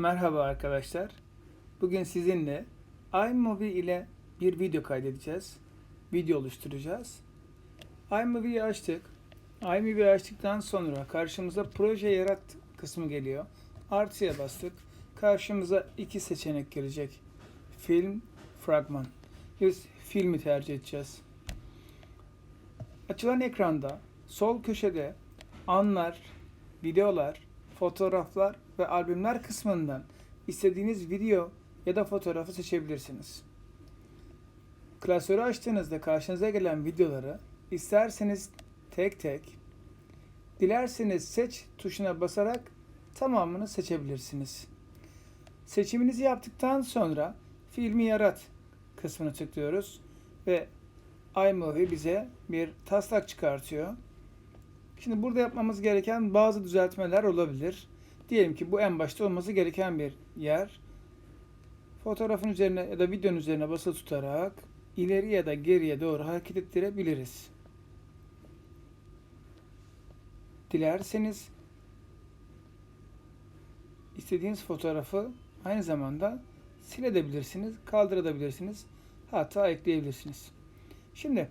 Merhaba arkadaşlar. Bugün sizinle iMovie ile bir video kaydedeceğiz. Video oluşturacağız. iMovie'yi açtık. iMovie'yi açtıktan sonra karşımıza proje yarat kısmı geliyor. Artıya bastık. Karşımıza iki seçenek gelecek. Film, fragman. Biz filmi tercih edeceğiz. Açılan ekranda sol köşede anlar, videolar, fotoğraflar ve albümler kısmından istediğiniz video ya da fotoğrafı seçebilirsiniz. Klasörü açtığınızda karşınıza gelen videoları isterseniz tek tek, dilerseniz seç tuşuna basarak tamamını seçebilirsiniz. Seçiminizi yaptıktan sonra filmi yarat kısmını tıklıyoruz ve iMovie bize bir taslak çıkartıyor. Şimdi burada yapmamız gereken bazı düzeltmeler olabilir. Diyelim ki bu en başta olması gereken bir yer. Fotoğrafın üzerine ya da videonun üzerine basılı tutarak ileri ya da geriye doğru hareket ettirebiliriz. Dilerseniz istediğiniz fotoğrafı aynı zamanda silebilirsiniz, kaldırabilirsiniz, hatta ekleyebilirsiniz. Şimdi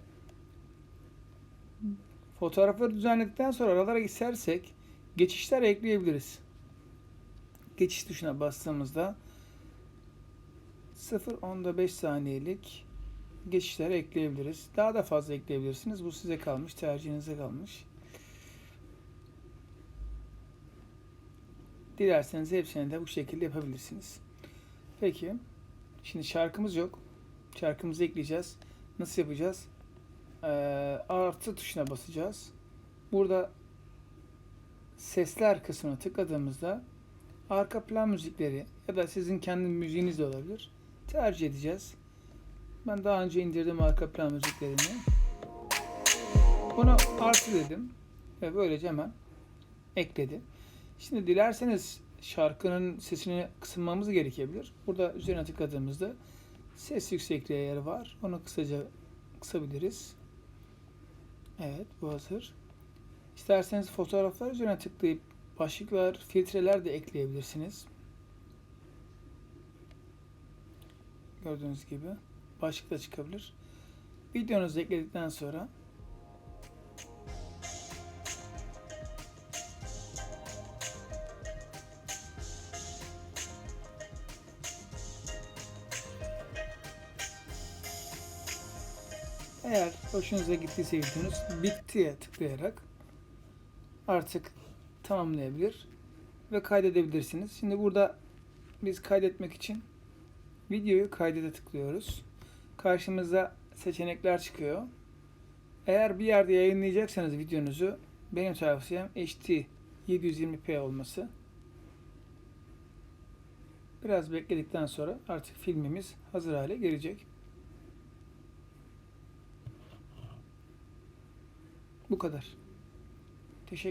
Fotoğrafları düzenledikten sonra aralara istersek geçişler ekleyebiliriz. Geçiş tuşuna bastığımızda 0.5 saniyelik geçişler ekleyebiliriz. Daha da fazla ekleyebilirsiniz. Bu size kalmış, tercihinize kalmış. Dilerseniz hepsini de bu şekilde yapabilirsiniz. Peki, şimdi şarkımız yok. Şarkımızı ekleyeceğiz. Nasıl yapacağız? E, artı tuşuna basacağız. Burada sesler kısmına tıkladığımızda arka plan müzikleri ya da sizin kendi müziğiniz de olabilir. Tercih edeceğiz. Ben daha önce indirdim arka plan müziklerini. Bunu artı dedim ve böylece hemen ekledi. Şimdi dilerseniz şarkının sesini kısılmamız gerekebilir. Burada üzerine tıkladığımızda ses yüksekliği ayarı var. Onu kısaca kısabiliriz. Evet bu hazır. İsterseniz fotoğraflar üzerine tıklayıp başlıklar, filtreler de ekleyebilirsiniz. Gördüğünüz gibi başlık da çıkabilir. Videonuzu ekledikten sonra Eğer hoşunuza gittiyse videonuz bittiye tıklayarak artık tamamlayabilir ve kaydedebilirsiniz. Şimdi burada biz kaydetmek için videoyu kaydede tıklıyoruz. Karşımıza seçenekler çıkıyor. Eğer bir yerde yayınlayacaksanız videonuzu benim tavsiyem HD 720p olması. Biraz bekledikten sonra artık filmimiz hazır hale gelecek. Bu kadar.